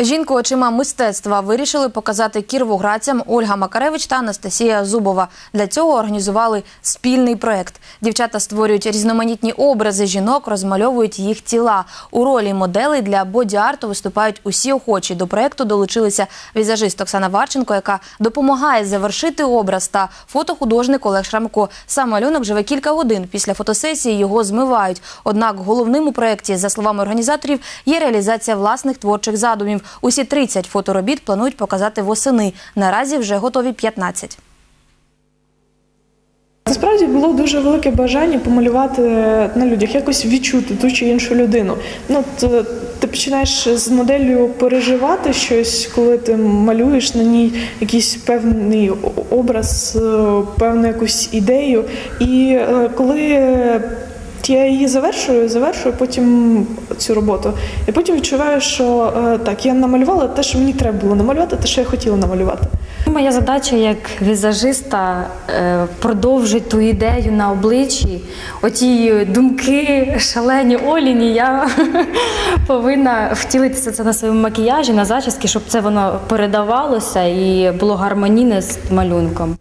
Жінку очима мистецтва вирішили показати кіровоградцям Ольга Макаревич та Анастасія Зубова. Для цього організували спільний проект. Дівчата створюють різноманітні образи жінок, розмальовують їх тіла. У ролі моделей для боді-арту виступають усі охочі. До проекту долучилися візажист Оксана Варченко, яка допомагає завершити образ, та фотохудожник Олег Шрамко. Сам малюнок живе кілька годин. Після фотосесії його змивають. Однак головним у проєкті, за словами організаторів, є реалізація власних творчих задумів. Усі 30 фоторобіт планують показати восени. Наразі вже готові 15. Насправді було дуже велике бажання помалювати на людях, якось відчути ту чи іншу людину. Ну, то, ти починаєш з моделлю переживати щось, коли ти малюєш на ній якийсь певний образ, е, певну якусь ідею. І е, я її завершую, завершую потім цю роботу. І потім відчуваю, що е, так, я намалювала те, що мені треба було намалювати, те, що я хотіла намалювати. Моя задача як візажиста е, продовжити ту ідею на обличчі. Оті думки шалені Оліні, я повинна втілитися це на своєму макіяжі, на зачіски, щоб це воно передавалося і було гармонійне з малюнком.